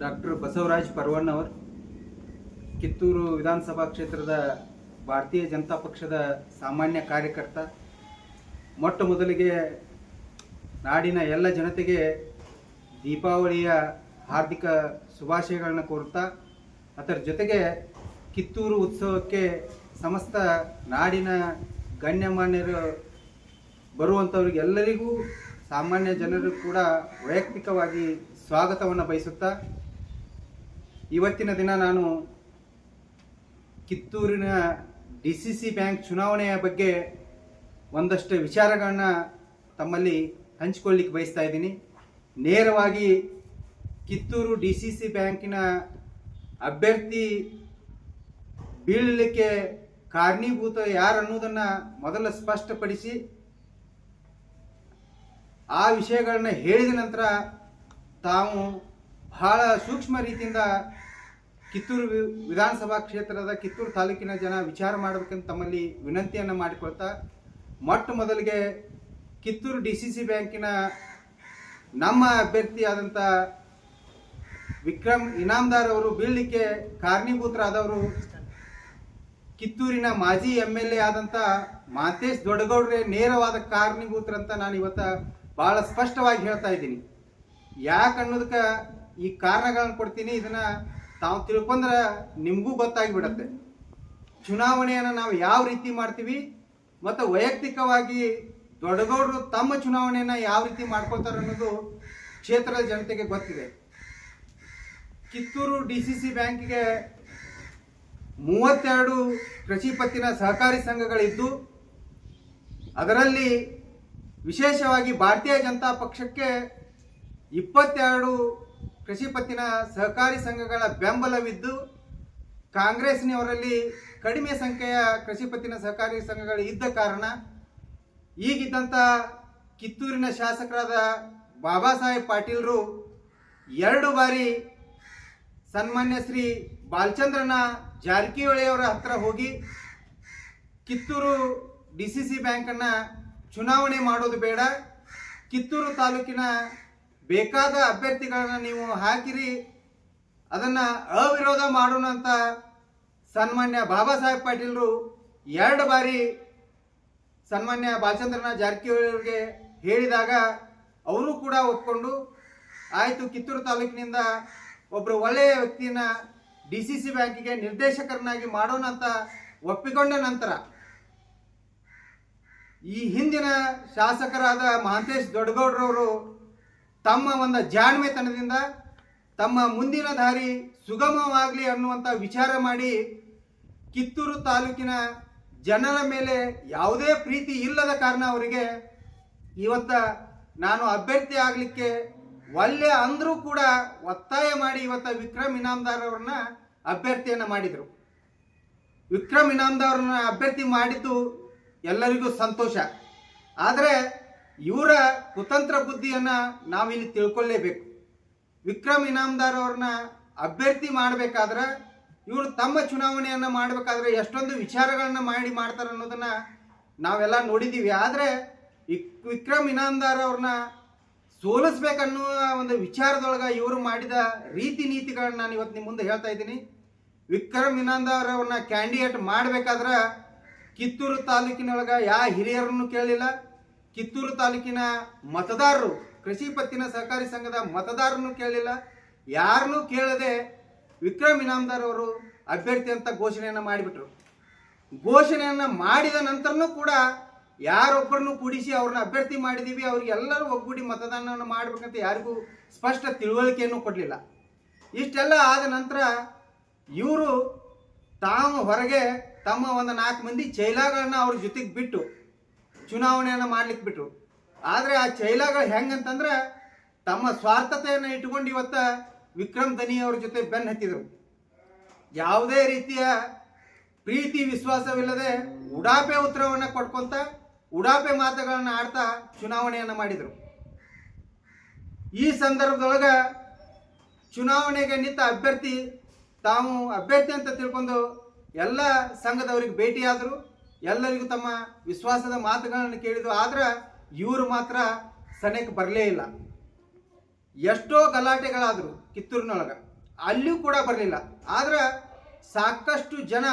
Doctor Basavaraj ಪರ್ವಣ್ಣವರ್ Kittur ವಿಧಾನಸಭಾ ಕ್ಷೇತ್ರದ ಭಾರತೀಯ ಜನತಾ ಪಕ್ಷದ ಸಾಮಾನ್ಯ ಕಾರ್ಯಕರ್ತ, ಮೊಟ್ಟ ಮೊದಲಿಗೆ ನಾಡಿನ ಎಲ್ಲ ಜನತೆಗೆ ದೀಪಾವಳಿಯ ಹಾರ್ದಿಕ ಶುಭಾಶಯಗಳನ್ನು ಕೋರುತ್ತಾ, ಅದರ ಜೊತೆಗೆ ಕಿತ್ತೂರು ಉತ್ಸವಕ್ಕೆ ಸಮಸ್ತ ನಾಡಿನ ಗಣ್ಯಮಾನ್ಯರು ಬರುವಂಥವ್ರಿಗೆ ಎಲ್ಲರಿಗೂ ಸಾಮಾನ್ಯ ಜನರು ಕೂಡ ವೈಯಕ್ತಿಕವಾಗಿ ಸ್ವಾಗತವನ್ನು ಬಯಸುತ್ತಾ ಇವತ್ತಿನ ದಿನ ನಾನು ಕಿತ್ತೂರಿನ ಡಿ ಸಿ ಸಿ ಬ್ಯಾಂಕ್ ಚುನಾವಣೆಯ ಬಗ್ಗೆ ಒಂದಷ್ಟು ವಿಚಾರಗಳನ್ನ ತಮ್ಮಲ್ಲಿ ಹಂಚಿಕೊಳ್ಳಿಕ್ಕೆ ಬಯಸ್ತಾ ಇದ್ದೀನಿ. ನೇರವಾಗಿ ಕಿತ್ತೂರು ಡಿ ಸಿ ಸಿ ಬ್ಯಾಂಕಿನ ಅಭ್ಯರ್ಥಿ ಬೀಳಲಿಕ್ಕೆ ಕಾರಣೀಭೂತ ಯಾರು ಅನ್ನೋದನ್ನು ಮೊದಲು ಸ್ಪಷ್ಟಪಡಿಸಿ, ಆ ವಿಷಯಗಳನ್ನ ಹೇಳಿದ ನಂತರ ತಾವು ಬಹಳ ಸೂಕ್ಷ್ಮ ರೀತಿಯಿಂದ ಕಿತ್ತೂರು ವಿಧಾನಸಭಾ ಕ್ಷೇತ್ರದ ಕಿತ್ತೂರು ತಾಲೂಕಿನ ಜನ ವಿಚಾರ ಮಾಡಬೇಕಂತ ತಮ್ಮಲ್ಲಿ ವಿನಂತಿಯನ್ನು ಮಾಡಿಕೊಳ್ತಾ, ಮೊಟ್ಟ ಮೊದಲಿಗೆ ಕಿತ್ತೂರು ಡಿ ಸಿ ಸಿ ಬ್ಯಾಂಕಿನ ನಮ್ಮ ಅಭ್ಯರ್ಥಿಯಾದಂಥ ವಿಕ್ರಮ್ ಇನಾಮ್ದಾರ್ ಅವರು ಬೀಳಲಿಕ್ಕೆ ಕಾರಣೀಭೂತರಾದವರು ಕಿತ್ತೂರಿನ ಮಾಜಿ ಎಂ ಎಲ್ ಎ ಆದಂಥ ಮಾತೇಶ್ ದೊಡ್ಡಗೌಡ್ರೆ ನೇರವಾದ ಕಾರಣೀಭೂತರಂತ ನಾನು ಇವತ್ತ ಭಾಳ ಸ್ಪಷ್ಟವಾಗಿ ಹೇಳ್ತಾ ಇದ್ದೀನಿ. ಯಾಕನ್ನೋದಕ್ಕೆ ಈ ಕಾರಣಗಳನ್ನು ಕೊಡ್ತೀನಿ, ಇದನ್ನ ತಾವು ತಿಳ್ಕೊಂಡ್ರೆ ನಿಮಗೂ ಗೊತ್ತಾಗಿಬಿಡತ್ತೆ. ಚುನಾವಣೆಯನ್ನು ನಾವು ಯಾವ ರೀತಿ ಮಾಡ್ತೀವಿ ಮತ್ತು ವೈಯಕ್ತಿಕವಾಗಿ ದೊಡ್ಡಗೌಡರು ತಮ್ಮ ಚುನಾವಣೆಯನ್ನು ಯಾವ ರೀತಿ ಮಾಡ್ಕೊಳ್ತಾರೆ ಅನ್ನೋದು ಕ್ಷೇತ್ರದ ಜನತೆಗೆ ಗೊತ್ತಿದೆ. ಕಿತ್ತೂರು ಡಿ ಸಿ ಸಿ ಬ್ಯಾಂಕಿಗೆ ಮೂವತ್ತೆರಡು ಕೃಷಿ ಪತ್ತಿನ ಸಹಕಾರಿ ಸಂಘಗಳಿದ್ದು, ಅದರಲ್ಲಿ ವಿಶೇಷವಾಗಿ ಭಾರತೀಯ ಜನತಾ ಪಕ್ಷಕ್ಕೆ ಇಪ್ಪತ್ತೆರಡು ಕೃಷಿ ಪತ್ತಿನ ಸಹಕಾರಿ ಸಂಘಗಳ ಬೆಂಬಲವಿದ್ದು ಕಾಂಗ್ರೆಸ್ನವರಲ್ಲಿ ಕಡಿಮೆ ಸಂಖ್ಯೆಯ ಕೃಷಿ ಪತ್ತಿನ ಸಹಕಾರಿ ಸಂಘಗಳು ಇದ್ದ ಕಾರಣ ಈಗಿದ್ದಂಥ ಕಿತ್ತೂರಿನ ಶಾಸಕರಾದ ಬಾಬಾ ಸಾಹೇಬ್ ಪಾಟೀಲ್ರು ಎರಡು ಬಾರಿ ಸನ್ಮಾನ್ಯ ಶ್ರೀ ಬಾಲಚಂದ್ರನ ಜಾರಕಿಹೊಳಿಯವರ ಹತ್ರ ಹೋಗಿ ಕಿತ್ತೂರು ಡಿ ಸಿ ಸಿ ಬ್ಯಾಂಕನ್ನು ಚುನಾವಣೆ ಮಾಡೋದು ಬೇಡ. ಕಿತ್ತೂರು ತಾಲೂಕಿನ ಬೇಕಾದ ಅಭ್ಯರ್ಥಿಗಳನ್ನ ನೀವು ಹಾಕಿರಿ. ಅದನ್ನು ಅವಿರೋಧ ಮಾಡೋಣ ಅಂತ ಸನ್ಮಾನ್ಯ ಬಾಬಾ ಸಾಹೇಬ್ ಪಾಟೀಲ್ರು ಎರಡು ಬಾರಿ ಸನ್ಮಾನ್ಯ ಬಾಲಚಂದ್ರನ ಜಾರಕಿಹೊಳಿ ಅವರಿಗೆ ಹೇಳಿದಾಗ ಅವರು ಕೂಡ ಒಪ್ಕೊಂಡು ಆಯಿತು ಕಿತ್ತೂರು ತಾಲೂಕಿನಿಂದ ಒಬ್ಬರು ಒಳ್ಳೆಯ ವ್ಯಕ್ತಿಯನ್ನ ಡಿ ಸಿ ಸಿ ಬ್ಯಾಂಕಿಗೆ ನಿರ್ದೇಶಕರನ್ನಾಗಿ ಮಾಡೋಣ ಅಂತ ಒಪ್ಪಿಕೊಂಡ ನಂತರ ಈ ಹಿಂದಿನ ಶಾಸಕರಾದ ಮಹಾಂತೇಶ್ ದೊಡ್ಡಗೌಡ್ರವರು ತಮ್ಮ ಒಂದು ಜಾಣ್ಮೆತನದಿಂದ ತಮ್ಮ ಮುಂದಿನ ದಾರಿ ಸುಗಮವಾಗಲಿ ಅನ್ನುವಂಥ ವಿಚಾರ ಮಾಡಿ ಕಿತ್ತೂರು ತಾಲೂಕಿನ ಜನರ ಮೇಲೆ ಯಾವುದೇ ಪ್ರೀತಿ ಇಲ್ಲದ ಕಾರಣ ಅವರಿಗೆ ಇವತ್ತ ನಾನು ಅಭ್ಯರ್ಥಿ ಆಗಲಿಕ್ಕೆ ಒಲ್ಲೆ ಅಂದರೂ ಕೂಡ ಒತ್ತಾಯ ಮಾಡಿ ಇವತ್ತ ವಿಕ್ರಮ್ ಇನಾಮ್ದಾರ್ ಅವ್ರನ್ನ ಅಭ್ಯರ್ಥಿಯನ್ನು ಮಾಡಿದರು. ವಿಕ್ರಮ್ ಇನಾಮ್ದಾರ್ನ ಅಭ್ಯರ್ಥಿ ಮಾಡಿದ್ದು ಎಲ್ಲರಿಗೂ ಸಂತೋಷ. ಆದರೆ ಇವರ ಕುತಂತ್ರ ಬುದ್ಧಿಯನ್ನು ನಾವಿಲ್ಲಿ ತಿಳ್ಕೊಳ್ಳೇಬೇಕು ವಿಕ್ರಮ್ ಇನಾಮ್ದಾರ್ ಅವ್ರನ್ನ ಅಭ್ಯರ್ಥಿ ಮಾಡಬೇಕಾದ್ರೆ ಇವರು ತಮ್ಮ ಚುನಾವಣೆಯನ್ನು ಮಾಡಬೇಕಾದ್ರೆ ಎಷ್ಟೊಂದು ವಿಚಾರಗಳನ್ನ ಮಾಡಿ ಮಾಡ್ತಾರೆ ಅನ್ನೋದನ್ನ ನಾವೆಲ್ಲ ನೋಡಿದ್ದೀವಿ ಆದರೆ ವಿಕ್ರಮ್ ಇನಾಮ್ದಾರ್ ಅವ್ರನ್ನ ಸೋಲಿಸ್ಬೇಕನ್ನುವ ಒಂದು ವಿಚಾರದೊಳಗೆ ಇವರು ಮಾಡಿದ ರೀತಿ ನೀತಿಗಳನ್ನ ನಾನು ಇವತ್ತು ನಿಮ್ಮ ಮುಂದೆ ಹೇಳ್ತಾ ಇದ್ದೀನಿ. ವಿಕ್ರಮ್ ಇನಾಮ್ದಾರ್ ಅವ್ರನ್ನ ಕ್ಯಾಂಡಿಡೇಟ್ ಮಾಡಬೇಕಾದ್ರೆ ಕಿತ್ತೂರು ತಾಲೂಕಿನೊಳಗೆ ಯಾವ ಹಿರಿಯರನ್ನು ಕೇಳಲಿಲ್ಲ? ಕಿತ್ತೂರು ತಾಲೂಕಿನ ಮತದಾರರು, ಕೃಷಿ ಪತ್ತಿನ ಸಹಕಾರಿ ಸಂಘದ ಮತದಾರರನ್ನು ಕೇಳಲಿಲ್ಲ. ಯಾರನ್ನೂ ಕೇಳದೆ ವಿಕ್ರಮ್ ಇನಾಮದಾರ್ ಅವರು ಅಭ್ಯರ್ಥಿ ಅಂತ ಘೋಷಣೆಯನ್ನು ಮಾಡಿಬಿಟ್ರು. ಘೋಷಣೆಯನ್ನು ಮಾಡಿದ ನಂತರನೂ ಕೂಡ ಯಾರೊಬ್ಬರನ್ನು ಕೂಡಿಸಿ ಅವ್ರನ್ನ ಅಭ್ಯರ್ಥಿ ಮಾಡಿದ್ದೀವಿ ಅವ್ರಿಗೆಲ್ಲರೂ ಒಗ್ಗೂಡಿ ಮತದಾನವನ್ನು ಮಾಡಬೇಕಂತ ಯಾರಿಗೂ ಸ್ಪಷ್ಟ ತಿಳುವಳಿಕೆಯನ್ನು ಕೊಡಲಿಲ್ಲ. ಇಷ್ಟೆಲ್ಲ ಆದ ನಂತರ ಇವರು ತಾವು ಹೊರಗೆ ತಮ್ಮ ಒಂದು ನಾಲ್ಕು ಮಂದಿ ಚೈಲಾಗಳನ್ನ ಅವ್ರ ಜೊತೆಗೆ ಬಿಟ್ಟು ಚುನಾವಣೆಯನ್ನು ಮಾಡ್ಲಿಕ್ಕೆ ಬಿಟ್ರು. ಆದರೆ ಆ ಚೈಲಾಗಳು ಹೆಂಗಂತಂದ್ರೆ ತಮ್ಮ ಸ್ವಾರ್ಥತೆಯನ್ನು ಇಟ್ಕೊಂಡು ಇವತ್ತು ವಿಕ್ರಮ್ ದನಿ ಅವ್ರ ಜೊತೆ ಬೆನ್ನು ಹತ್ತಿದರು. ಯಾವುದೇ ರೀತಿಯ ಪ್ರೀತಿ, ವಿಶ್ವಾಸವಿಲ್ಲದೆ ಉಡಾಪೆ ಉತ್ತರವನ್ನು ಕೊಡ್ಕೊಂತ ಉಡಾಪೆ ಮಾತುಗಳನ್ನು ಆಡ್ತಾ ಚುನಾವಣೆಯನ್ನು ಮಾಡಿದರು. ಈ ಸಂದರ್ಭದೊಳಗೆ ಚುನಾವಣೆಗೆ ನಿಂತ ಅಭ್ಯರ್ಥಿ ತಾವು ಅಭ್ಯರ್ಥಿ ಅಂತ ತಿಳ್ಕೊಂಡು ಎಲ್ಲ ಸಂಘದವರಿಗೆ ಭೇಟಿಯಾದರು. ಎಲ್ಲರಿಗೂ ತಮ್ಮ ವಿಶ್ವಾಸದ ಮಾತುಗಳನ್ನು ಕೇಳಿದ್ರು, ಆದ್ರೆ ಇವರು ಮಾತ್ರ ಸನೇಕ ಬರಲೇ ಇಲ್ಲ. ಎಷ್ಟೋ ಗಲಾಟೆಗಳಾದ್ರು ಕಿತ್ತೂರಿನೊಳಗ ಅಲ್ಲಿಯೂ ಕೂಡ ಬರಲಿಲ್ಲ. ಆದ್ರೆ ಸಾಕಷ್ಟು ಜನ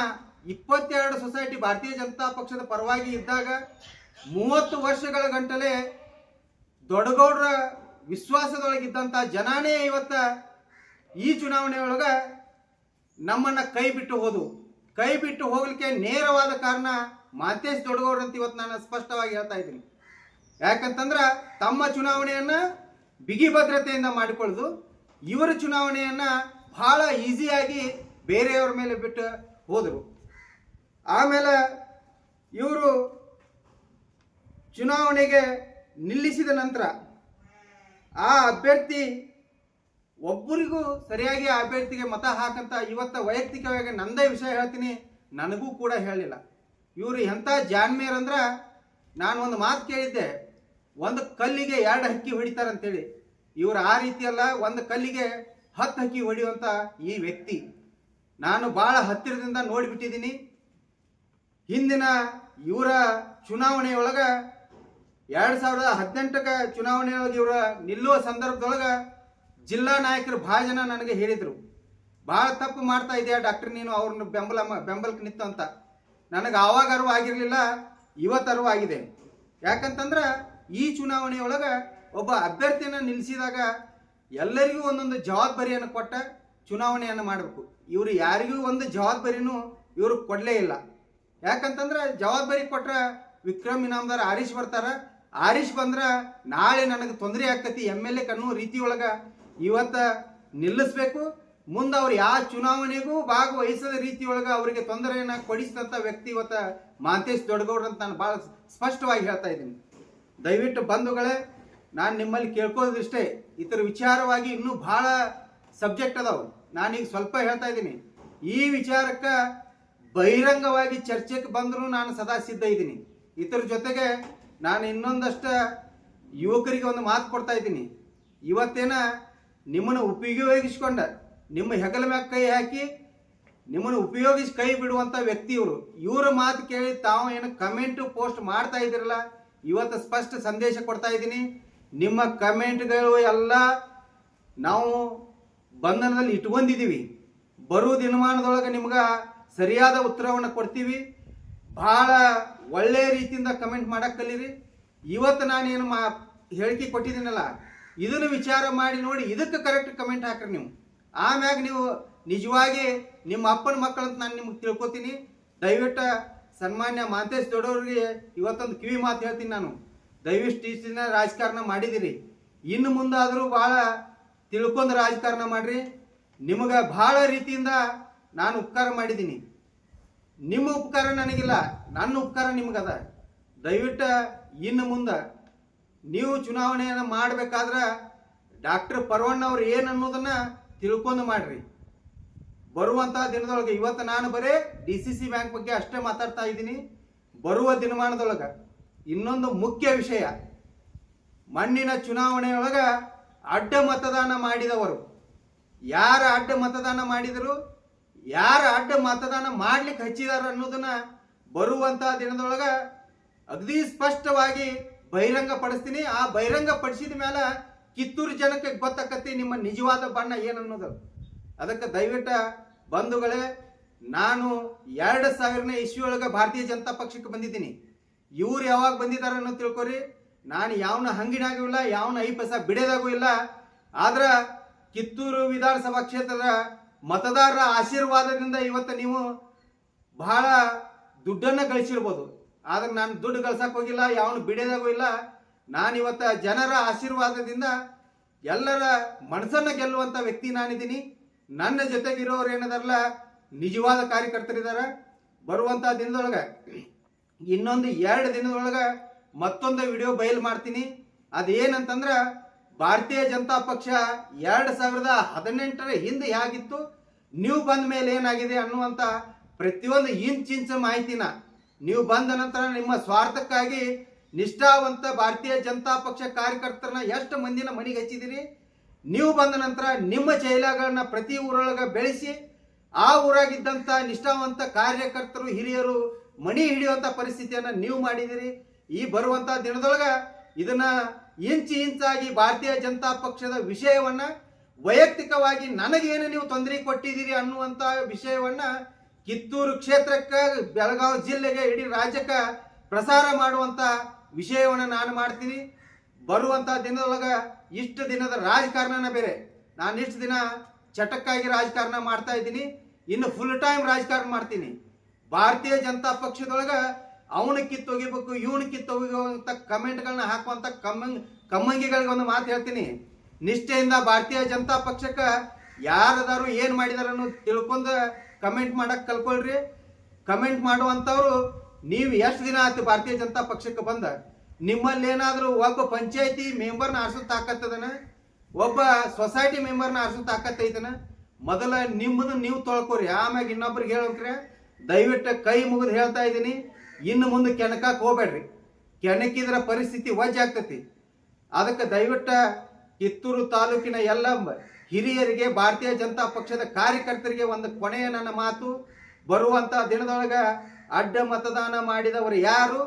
ಇಪ್ಪತ್ತೆರಡು ಸೊಸೈಟಿ ಭಾರತೀಯ ಜನತಾ ಪಕ್ಷದ ಪರವಾಗಿ ಇದ್ದಾಗ ಮೂವತ್ತು ವರ್ಷಗಳ ಗಂಟಲೆ ದೊಡ್ಡಗೌಡರ ವಿಶ್ವಾಸದೊಳಗಿದ್ದಂಥ ಜನಾನೇ ಇವತ್ತ ಈ ಚುನಾವಣೆಯೊಳಗ ನಮ್ಮನ್ನ ಕೈ ಬಿಟ್ಟು ಹೋದು. ಕೈ ಬಿಟ್ಟು ಹೋಗ್ಲಿಕ್ಕೆ ನೇರವಾದ ಕಾರಣ ಮಾತೇಶ್ ದೊಡಗೋರು ಅಂತ ಇವತ್ತು ನಾನು ಸ್ಪಷ್ಟವಾಗಿ ಹೇಳ್ತಾ ಇದ್ದೀನಿ. ಯಾಕಂತಂದ್ರ ತಮ್ಮ ಚುನಾವಣೆಯನ್ನ ಬಿಗಿ ಭದ್ರತೆಯಿಂದ ಮಾಡಿಕೊಳ್ಳೋದು, ಇವರ ಚುನಾವಣೆಯನ್ನ ಬಹಳ ಈಸಿಯಾಗಿ ಬೇರೆಯವ್ರ ಮೇಲೆ ಬಿಟ್ಟು ಹೋದರು. ಆಮೇಲೆ ಇವರು ಚುನಾವಣೆಗೆ ನಿಲ್ಲಿಸಿದ ನಂತರ ಆ ಅಭ್ಯರ್ಥಿ ಒಬ್ಬರಿಗೂ ಸರಿಯಾಗಿ ಅಭ್ಯರ್ಥಿಗೆ ಮತ ಹಾಕಂತ ಇವತ್ತ ವೈಯಕ್ತಿಕವಾಗಿ ನಂದೇ ವಿಷಯ ಹೇಳ್ತೀನಿ. ನನಗೂ ಕೂಡ ಹೇಳಿಲ್ಲ ಇವರು ಎಂಥ ಜಾನ್ಮೇರ್ ಅಂದ್ರೆ ನಾನು ಒಂದು ಮಾತು ಕೇಳಿದ್ದೆ. ಒಂದು ಕಲ್ಲಿಗೆ ಎರಡು ಹಕ್ಕಿ ಹೊಡಿತಾರಂತೇಳಿ ಇವರು ಆ ರೀತಿ ಅಲ್ಲ, ಒಂದು ಕಲ್ಲಿಗೆ ಹತ್ತು ಹಕ್ಕಿ ಹೊಡೆಯುವಂಥ ಈ ವ್ಯಕ್ತಿ. ನಾನು ಭಾಳ ಹತ್ತಿರದಿಂದ ನೋಡಿಬಿಟ್ಟಿದ್ದೀನಿ. ಹಿಂದಿನ ಇವರ ಚುನಾವಣೆಯೊಳಗೆ ಎರಡು ಸಾವಿರದ ಹದಿನೆಂಟಕ್ಕೆ ಚುನಾವಣೆಯೊಳಗೆ ಇವರ ನಿಲ್ಲುವ ಸಂದರ್ಭದೊಳಗ ಜಿಲ್ಲಾ ನಾಯಕರು ಭಾಳ ಜನ ನನಗೆ ಹೇಳಿದರು, ಭಾಳ ತಪ್ಪು ಮಾಡ್ತಾ ಇದೆಯಾ ಡಾಕ್ಟರ್ ನೀನು ಅವ್ರನ್ನ ಬೆಂಬಲ ಬೆಂಬಲಕ್ಕೆ ನಿಂತು ಅಂತ. ನನಗೆ ಆವಾಗ ಅರಿವು ಆಗಿರಲಿಲ್ಲ, ಇವತ್ತು ಆಗಿದೆ. ಯಾಕಂತಂದ್ರೆ ಈ ಚುನಾವಣೆಯೊಳಗೆ ಒಬ್ಬ ಅಭ್ಯರ್ಥಿಯನ್ನು ನಿಲ್ಲಿಸಿದಾಗ ಎಲ್ಲರಿಗೂ ಒಂದೊಂದು ಜವಾಬ್ದಾರಿಯನ್ನು ಕೊಟ್ಟ ಚುನಾವಣೆಯನ್ನು ಮಾಡಬೇಕು. ಇವರು ಯಾರಿಗೂ ಒಂದು ಜವಾಬ್ದಾರಿನೂ ಇವರು ಕೊಡಲೇ ಇಲ್ಲ. ಯಾಕಂತಂದ್ರೆ ಜವಾಬ್ದಾರಿ ಕೊಟ್ರ ವಿಕ್ರಮ್ ಇನಾಮದಾರ್ ಆರೀಶ್ ಬರ್ತಾರೆ. ಆರೀಶ್ ಬಂದ್ರೆ ನಾಳೆ ನನಗೆ ತೊಂದರೆ ಆಕತಿ ಎಂ ಎಲ್ ಎ ಕನ್ನೋ ರೀತಿ ಒಳಗ ಇವತ್ತ ನಿಲ್ಲಿಸ್ಬೇಕು. ಮುಂದೆ ಅವ್ರು ಯಾವ ಚುನಾವಣೆಗೂ ಭಾಗವಹಿಸದ ರೀತಿಯೊಳಗೆ ಅವರಿಗೆ ತೊಂದರೆಯನ್ನು ಕೊಡಿಸಿದಂಥ ವ್ಯಕ್ತಿ ಇವತ್ತು ಮಾಂತೇಶ್ ದೊಡ್ಡಗೌಡ್ರ ಅಂತ ನಾನು ಭಾಳ ಸ್ಪಷ್ಟವಾಗಿ ಹೇಳ್ತಾ ಇದ್ದೀನಿ. ದಯವಿಟ್ಟು ಬಂಧುಗಳೇ, ನಾನು ನಿಮ್ಮಲ್ಲಿ ಕೇಳ್ಕೋದಿಷ್ಟೇ ಇತರ ವಿಚಾರವಾಗಿ ಇನ್ನೂ ಭಾಳ ಸಬ್ಜೆಕ್ಟ್ ಅದಾವೆ. ನಾನೀಗ ಸ್ವಲ್ಪ ಹೇಳ್ತಾ ಇದ್ದೀನಿ. ಈ ವಿಚಾರಕ್ಕೆ ಬಹಿರಂಗವಾಗಿ ಚರ್ಚೆಗೆ ಬಂದರೂ ನಾನು ಸದಾ ಸಿದ್ಧ ಇದ್ದೀನಿ. ಇತರ ಜೊತೆಗೆ ನಾನು ಇನ್ನೊಂದಷ್ಟು ಯುವಕರಿಗೆ ಒಂದು ಮಾತು ಕೊಡ್ತಾ ಇದ್ದೀನಿ. ಇವತ್ತೇನ ನಿಮ್ಮನ್ನು ಉಪಯೋಗಿಸಿಕೊಂಡ, ನಿಮ್ಮ ಹೆಗಲ ಮ್ಯಾಗ ಕೈ ಹಾಕಿ ನಿಮ್ಮನ್ನು ಉಪಯೋಗಿಸಿ ಕೈ ಬಿಡುವಂತ ವ್ಯಕ್ತಿ ಇವರು. ಇವರ ಮಾತು ಕೇಳಿ ತಾವು ಏನು ಕಮೆಂಟ್ ಪೋಸ್ಟ್ ಮಾಡ್ತಾ ಇದ್ದೀರಲ್ಲ, ಇವತ್ತು ಸ್ಪಷ್ಟ ಸಂದೇಶ ಕೊಡ್ತಾ ಇದ್ದೀನಿ. ನಿಮ್ಮ ಕಮೆಂಟ್ಗಳು ಎಲ್ಲ ನಾವು ಬಂಧನದಲ್ಲಿ ಇಟ್ಕೊಂಡಿದ್ದೀವಿ. ಬರುವ ದಿನಮಾನದೊಳಗೆ ನಿಮ್ಗೆ ಸರಿಯಾದ ಉತ್ತರವನ್ನು ಕೊಡ್ತೀವಿ. ಬಹಳ ಒಳ್ಳೆಯ ರೀತಿಯಿಂದ ಕಮೆಂಟ್ ಮಾಡೋಕ್ಕೆ ಕಲೀರಿ. ಇವತ್ತು ನಾನೇನು ಮಾ ಹೇಳಿಕೆ ಕೊಟ್ಟಿದ್ದೀನಲ್ಲ ಇದನ್ನು ವಿಚಾರ ಮಾಡಿ ನೋಡಿ, ಇದಕ್ಕೆ ಕರೆಕ್ಟ್ ಕಮೆಂಟ್ ಹಾಕ್ರಿ ನೀವು. ಆಮ್ಯಾಗ ನೀವು ನಿಜವಾಗಿ ನಿಮ್ಮ ಅಪ್ಪನ ಮಕ್ಕಳಂತ ನಾನು ನಿಮ್ಗೆ ತಿಳ್ಕೊತೀನಿ. ದಯವಿಟ್ಟು ಸನ್ಮಾನ್ಯ ಮಾಂತೇಶ್ ದೊಡ್ಡವ್ರಿಗೆ ಇವತ್ತೊಂದು ಕಿವಿ ಮಾತು ಹೇಳ್ತೀನಿ ನಾನು. ದಯವಿಟ್ಟು ಇಷ್ಟಿನ ರಾಜಕಾರಣ ಮಾಡಿದಿರಿ. ಇನ್ನು ಮುಂದಾದರೂ ಭಾಳ ತಿಳ್ಕೊಂಡು ರಾಜಕಾರಣ ಮಾಡಿರಿ. ನಿಮಗೆ ಭಾಳ ರೀತಿಯಿಂದ ನಾನು ಉಪಕಾರ ಮಾಡಿದ್ದೀನಿ. ನಿಮ್ಮ ಉಪಕಾರ ನನಗಿಲ್ಲ, ನನ್ನ ಉಪಕಾರ ನಿಮಗದ. ದಯವಿಟ್ಟು ಇನ್ನು ಮುಂದೆ ನೀವು ಚುನಾವಣೆಯನ್ನು ಮಾಡಬೇಕಾದ್ರೆ ಡಾಕ್ಟರ್ ಪರವಣ್ಣ ಅವ್ರು ಏನು ಅನ್ನೋದನ್ನ ತಿಳ್ಕೊಂಡು ಮಾಡ್ರಿ. ಬರುವಂಥ ದಿನದೊಳಗೆ ಇವತ್ತು ನಾನು ಬರೀ ಡಿ ಸಿ ಸಿ ಬ್ಯಾಂಕ್ ಬಗ್ಗೆ ಅಷ್ಟೇ ಮಾತಾಡ್ತಾ ಇದ್ದೀನಿ. ಬರುವ ದಿನಮಾನದೊಳಗೆ ಇನ್ನೊಂದು ಮುಖ್ಯ ವಿಷಯ, ಮಣ್ಣಿನ ಚುನಾವಣೆಯೊಳಗೆ ಅಡ್ಡ ಮತದಾನ ಮಾಡಿದವರು. ಯಾರ ಅಡ್ಡ ಮತದಾನ ಮಾಡಿದರು? ಯಾರ ಅಡ್ಡ ಮತದಾನ ಮಾಡ್ಲಿಕ್ಕೆ ಹಚ್ಚಿದಾರ ಅನ್ನೋದನ್ನ ಬರುವಂತ ದಿನದೊಳಗೆ ಅಗದಿ ಸ್ಪಷ್ಟವಾಗಿ ಬಹಿರಂಗ ಪಡಿಸ್ತೀನಿ ಆ ಬಹಿರಂಗ ಪಡಿಸಿದ ಮೇಲೆ ಕಿತ್ತೂರು ಜನಕ್ಕೆ ಗೊತ್ತಾಕತ್ತಿ ನಿಮ್ಮ ನಿಜವಾದ ಬಣ್ಣ ಏನನ್ನೋದು. ಅದಕ್ಕೆ ದಯವಿಟ್ಟು ಬಂಧುಗಳೇ, ನಾನು ಎರಡು ಸಾವಿರನೇ ಇಸ್ವಿಯೊಳಗೆ ಭಾರತೀಯ ಜನತಾ ಪಕ್ಷಕ್ಕೆ ಬಂದಿದ್ದೀನಿ. ಇವ್ರು ಯಾವಾಗ ಬಂದಿದ್ದಾರೆ ಅನ್ನೋ ತಿಳ್ಕೊರಿ. ನಾನು ಯಾವನ ಹಂಗಿನಾಗೂ ಇಲ್ಲ, ಯಾವನ ಐ ಪೈಸ ಬಿಡೋದಾಗೂ ಇಲ್ಲ. ಆದ್ರೆ ಕಿತ್ತೂರು ವಿಧಾನಸಭಾ ಕ್ಷೇತ್ರದ ಮತದಾರರ ಆಶೀರ್ವಾದದಿಂದ ಇವತ್ತು ನೀವು ಬಹಳ ದುಡ್ಡನ್ನು ಗಳಿಸಿರ್ಬೋದು. ಆದ್ರೆ ನಾನು ದುಡ್ಡು ಕಳ್ಸಕ್ ಹೋಗಿಲ್ಲ, ಯಾವನು ಬಿಡೋದಾಗೂ ಇಲ್ಲ. ನಾನು ಇವತ್ತ ಜನರ ಆಶೀರ್ವಾದದಿಂದ ಎಲ್ಲರ ಮನಸ್ಸನ್ನ ಗೆಲ್ಲುವಂತ ವ್ಯಕ್ತಿ ನಾನಿದ್ದೀನಿ. ನನ್ನ ಜೊತೆಗಿರೋರು ಏನದಾರಲ್ಲ, ನಿಜವಾದ ಕಾರ್ಯಕರ್ತರಿದ್ದಾರೆ ಬರುವಂತ ದಿನದೊಳಗೆ, ಇನ್ನೊಂದು ಎರಡು ದಿನದೊಳಗ ಮತ್ತೊಂದು ವಿಡಿಯೋ ಬಯಲು ಮಾಡ್ತೀನಿ. ಅದೇನಂತಂದ್ರೆ, ಭಾರತೀಯ ಜನತಾ ಪಕ್ಷ ಎರಡು ಸಾವಿರದ ಹದಿನೆಂಟರ ಹಿಂದೆ ಹೇಗಿತ್ತು, ನೀವು ಬಂದ ಮೇಲೆ ಏನಾಗಿದೆ ಅನ್ನುವಂತ ಪ್ರತಿಯೊಂದು ಇಂಚಿಂಚ ಇಂಚ್ ಮಾಹಿತಿನ ನೀವು ಬಂದ ನಂತರ ನಿಮ್ಮ ಸ್ವಾರ್ಥಕ್ಕಾಗಿ ನಿಷ್ಠಾವಂತ ಭಾರತೀಯ ಜನತಾ ಪಕ್ಷ ಕಾರ್ಯಕರ್ತರನ್ನ ಎಷ್ಟು ಮಂದಿನ ಮನೆಗೆ ಹಚ್ಚಿದಿರಿ? ನೀವು ಬಂದ ನಂತರ ನಿಮ್ಮ ಚೈಲಾಗಳನ್ನ ಪ್ರತಿ ಊರೊಳಗೆ ಬೆಳೆಸಿ, ಆ ಊರಾಗಿದ್ದಂಥ ನಿಷ್ಠಾವಂತ ಕಾರ್ಯಕರ್ತರು, ಹಿರಿಯರು ಮಣಿ ಹಿಡಿಯುವಂಥ ಪರಿಸ್ಥಿತಿಯನ್ನ ನೀವು ಮಾಡಿದಿರಿ. ಈ ಬರುವಂತ ದಿನದೊಳಗೆ ಇದನ್ನ ಇಂಚು ಇಂಚಾಗಿ ಭಾರತೀಯ ಜನತಾ ಪಕ್ಷದ ವಿಷಯವನ್ನ ವೈಯಕ್ತಿಕವಾಗಿ ನನಗೇನು ನೀವು ತೊಂದರೆ ಕೊಟ್ಟಿದ್ದೀರಿ ಅನ್ನುವಂತ ವಿಷಯವನ್ನ ಕಿತ್ತೂರು ಕ್ಷೇತ್ರಕ್ಕೆ, ಬೆಳಗಾವಿ ಜಿಲ್ಲೆಗೆ ಇಡೀ ರಾಜ್ಯಕ್ಕೆ ಪ್ರಸಾರ ಮಾಡುವಂತ ವಿಷಯವನ್ನು ನಾನು ಮಾಡ್ತೀನಿ. ಬರುವಂತ ದಿನದೊಳಗ ಇಷ್ಟು ದಿನದ ರಾಜಕಾರಣನ ಬೇರೆ. ನಾನು ಇಷ್ಟು ದಿನ ಚಟಕ್ಕಾಗಿ ರಾಜಕಾರಣ ಮಾಡ್ತಾ ಇದ್ದೀನಿ. ಇನ್ನು ಫುಲ್ ಟೈಮ್ ರಾಜಕಾರಣ ಮಾಡ್ತೀನಿ. ಭಾರತೀಯ ಜನತಾ ಪಕ್ಷದೊಳಗ ಅವನ ಕಿತ್ತೊಗಿಬೇಕು, ಇವನು ಕಿತ್ತೊಗಿಯುವಂತ ಕಮೆಂಟ್ಗಳನ್ನ ಹಾಕುವಂತ ಕಮ್ಮಂಗ್ ಕಮ್ಮಂಗಿಗಳಿಗೆ ಒಂದು ಮಾತು ಹೇಳ್ತೀನಿ. ನಿಷ್ಠೆಯಿಂದ ಭಾರತೀಯ ಜನತಾ ಪಕ್ಷಕ್ಕೆ ಯಾರದಾರು ಏನು ಮಾಡಿದಾರನ್ನು ತಿಳ್ಕೊಂಡ ಕಮೆಂಟ್ ಮಾಡಕ್ ಕಲ್ಕೊಳ್ರಿ. ಕಮೆಂಟ್ ಮಾಡುವಂತವ್ರು ನೀವು ಎಷ್ಟು ದಿನ ಆಯ್ತು ಭಾರತೀಯ ಜನತಾ ಪಕ್ಷಕ್ಕೆ ಬಂದ? ನಿಮ್ಮಲ್ಲಿ ಏನಾದರೂ ಒಬ್ಬ ಪಂಚಾಯತಿ ಮೆಂಬರ್ನ ಆರಿಸೋ ತಾಕತ್ತದನ ಒಬ್ಬ ಸೊಸೈಟಿ ಮೆಂಬರ್ನ ಆರಿಸೋ ತಾಕತ್ತೈತನ ಮೊದಲ ನಿಮ್ಮದು ನೀವು ತೊಳ್ಕೊರಿ. ಆಮ್ಯಾಗ ಇನ್ನೊಬ್ರಿಗೆ ಹೇಳೋಕ್ರೆ ದಯವಿಟ್ಟು ಕೈ ಮುಗಿದು ಹೇಳ್ತಾ ಇದ್ದೀನಿ ಇನ್ನು ಮುಂದೆ ಕೆಣಕಕ್ಕೆ ಹೋಗ್ಬೇಡ್ರಿ. ಕೆಣಕಿದ್ರ ಪರಿಸ್ಥಿತಿ ವಜ್ಜ ಆಗ್ತತಿ ಅದಕ್ಕೆ ದಯವಿಟ್ಟು ಕಿತ್ತೂರು ತಾಲೂಕಿನ ಎಲ್ಲ ಹಿರಿಯರಿಗೆ ಭಾರತೀಯ ಜನತಾ ಪಕ್ಷದ ಕಾರ್ಯಕರ್ತರಿಗೆ ಒಂದು ಕೊನೆಯ ನನ್ನ ಮಾತು. ಬರುವಂತ ದಿನದೊಳಗ ಅಡ್ಡ ಮತದಾನ ಮಾಡಿದವರು ಯಾರು?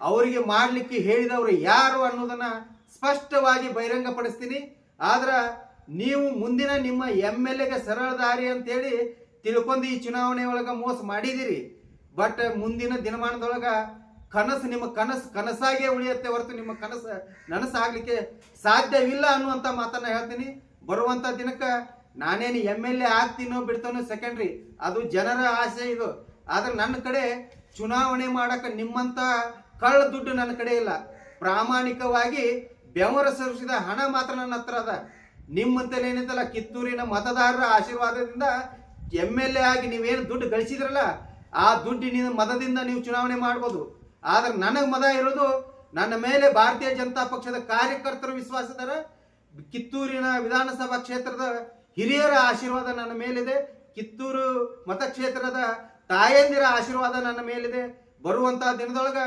ಅವರಿಗೆ ಮಾಡಲಿಕ್ಕೆ ಹೇಳಿದವರು ಯಾರು ಅನ್ನೋದನ್ನ ಸ್ಪಷ್ಟವಾಗಿ ಬಹಿರಂಗಪಡಿಸ್ತೀನಿ. ಆದ್ರ ನೀವು ಮುಂದಿನ ನಿಮ್ಮ ಎಂ ಎಲ್ ಎಗೆ ಸರಳ ದಾರಿ ಅಂತೇಳಿ ತಿಳ್ಕೊಂಡು ಈ ಚುನಾವಣೆ ಒಳಗೆ ಮೋಸ ಮಾಡಿದಿರಿ. ಬಟ್ ಮುಂದಿನ ದಿನಮಾನದೊಳಗ ಕನಸು ನಿಮ್ಮ ಕನಸು ಕನಸಾಗೇ ಉಳಿಯುತ್ತೆ ಹೊರತು ನಿಮ್ಮ ಕನಸು ನನಸಾಗಲಿಕ್ಕೆ ಸಾಧ್ಯವಿಲ್ಲ ಅನ್ನುವಂತ ಮಾತನ್ನ ಹೇಳ್ತೀನಿ. ಬರುವಂತ ದಿನಕ್ಕ ನಾನೇನು ಎಂ ಎಲ್ ಎ ಆಗ್ತೀನೋ ಬಿಡ್ತಾನೋ ಸೆಕೆಂಡ್ರಿ ಅದು ಜನರ ಆಸೆ ಇದು. ಆದ್ರೆ ನನ್ನ ಕಡೆ ಚುನಾವಣೆ ಮಾಡಕ ನಿಮ್ಮಂತ ಕಳ್ಳ ದುಡ್ಡು ನನ್ನ ಕಡೆ ಇಲ್ಲ. ಪ್ರಾಮಾಣಿಕವಾಗಿ ಬೆವರ ಸರಿಸಿದ ಹಣ ಮಾತ್ರ ನನ್ನ ಹತ್ರ ಅದ. ನಿಮ್ಮಂತಲ್ಲಿ ಏನೈತಲ್ಲ ಕಿತ್ತೂರಿನ ಮತದಾರರ ಆಶೀರ್ವಾದದಿಂದ ಎಂ ಎಲ್ ಎ ಆಗಿ ನೀವೇನು ದುಡ್ಡು ಗಳಿಸಿದ್ರಲ್ಲ, ಆ ದುಡ್ಡಿನ ಮತದಿಂದ ನೀವು ಚುನಾವಣೆ ಮಾಡ್ಬೋದು. ಆದ್ರೆ ನನಗೆ ಮತ ಇರೋದು, ನನ್ನ ಮೇಲೆ ಭಾರತೀಯ ಜನತಾ ಪಕ್ಷದ ಕಾರ್ಯಕರ್ತರು ವಿಶ್ವಾಸದಾರ ಕಿತ್ತೂರಿನ ವಿಧಾನಸಭಾ ಕ್ಷೇತ್ರದ ಹಿರಿಯರ ಆಶೀರ್ವಾದ ನನ್ನ ಮೇಲಿದೆ. ಕಿತ್ತೂರು ಮತಕ್ಷೇತ್ರದ ತಾಯಂದಿರ ಆಶೀರ್ವಾದ ನನ್ನ ಮೇಲಿದೆ. ಬರುವಂತಹ ದಿನದೊಳಗ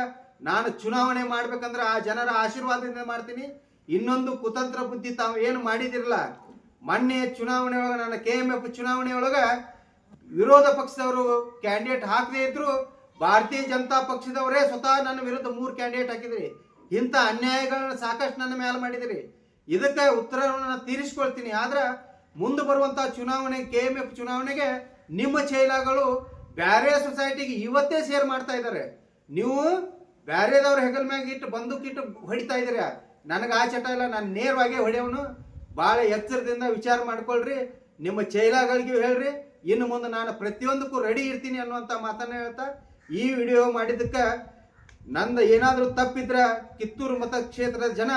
ನಾನು ಚುನಾವಣೆ ಮಾಡ್ಬೇಕಂದ್ರೆ ಆ ಜನರ ಆಶೀರ್ವಾದದಿಂದ ಮಾಡ್ತೀನಿ. ಇನ್ನೊಂದು ಕುತಂತ್ರ ಬುದ್ಧಿ ತಾವು ಏನು ಮಾಡಿದಿರಲ್ಲ, ಮೊನ್ನೆ ಚುನಾವಣೆ ಒಳಗ, ನನ್ನ ಕೆ ಎಂ ಎಫ್ ಚುನಾವಣೆ ಒಳಗ ವಿರೋಧ ಪಕ್ಷದವರು ಕ್ಯಾಂಡಿಡೇಟ್ ಹಾಕದೇ ಇದ್ರು, ಭಾರತೀಯ ಜನತಾ ಪಕ್ಷದವರೇ ಸ್ವತಃ ನನ್ನ ವಿರುದ್ಧ ಮೂರು ಕ್ಯಾಂಡಿಡೇಟ್ ಹಾಕಿದ್ರಿ. ಇಂಥ ಅನ್ಯಾಯಗಳನ್ನ ಸಾಕಷ್ಟು ನನ್ನ ಮೇಲೆ ಮಾಡಿದಿರಿ. ಇದಕ್ಕೆ ಉತ್ತರವನ್ನು ನಾನು ತೀರಿಸ್ಕೊಳ್ತೀನಿ. ಆದ್ರೆ ಮುಂದೆ ಬರುವಂತ ಚುನಾವಣೆ ಕೆ ಎಂ ಎಫ್ ಚುನಾವಣೆಗೆ ನಿಮ್ಮ ಚೈಲಾಗಳು ಬ್ಯಾರೆ ಸೊಸೈಟಿಗೆ ಇವತ್ತೇ ಶೇರ್ ಮಾಡ್ತಾ ಇದ್ದಾರೆ ನೀವು ಬ್ಯಾರೆದವ್ರ ಹೆಗಲ್ ಮ್ಯಾಗ ಇಟ್ಟು ಬಂದೂಕಿಟ್ಟು ಹೊಡಿತಾ ಇದ್ದೀರಾ. ನನಗೆ ಆ ಚಟ ಇಲ್ಲ, ನಾನು ನೇರವಾಗಿ ಹೊಡೆಯವನು. ಭಾಳ ಎಚ್ಚರದಿಂದ ವಿಚಾರ ಮಾಡ್ಕೊಳ್ರಿ. ನಿಮ್ಮ ಚೈಲಾಗಳಿಗೂ ಹೇಳ್ರಿ. ಇನ್ನು ಮುಂದೆ ನಾನು ಪ್ರತಿಯೊಂದಕ್ಕೂ ರೆಡಿ ಇರ್ತೀನಿ ಅನ್ನುವಂಥ ಮಾತನ್ನ ಹೇಳ್ತಾ ಈ ವಿಡಿಯೋ ಮಾಡಿದ್ದಕ್ಕೆ ನಂದು ಏನಾದರೂ ತಪ್ಪಿದ್ರೆ ಕಿತ್ತೂರು ಮತಕ್ಷೇತ್ರದ ಜನ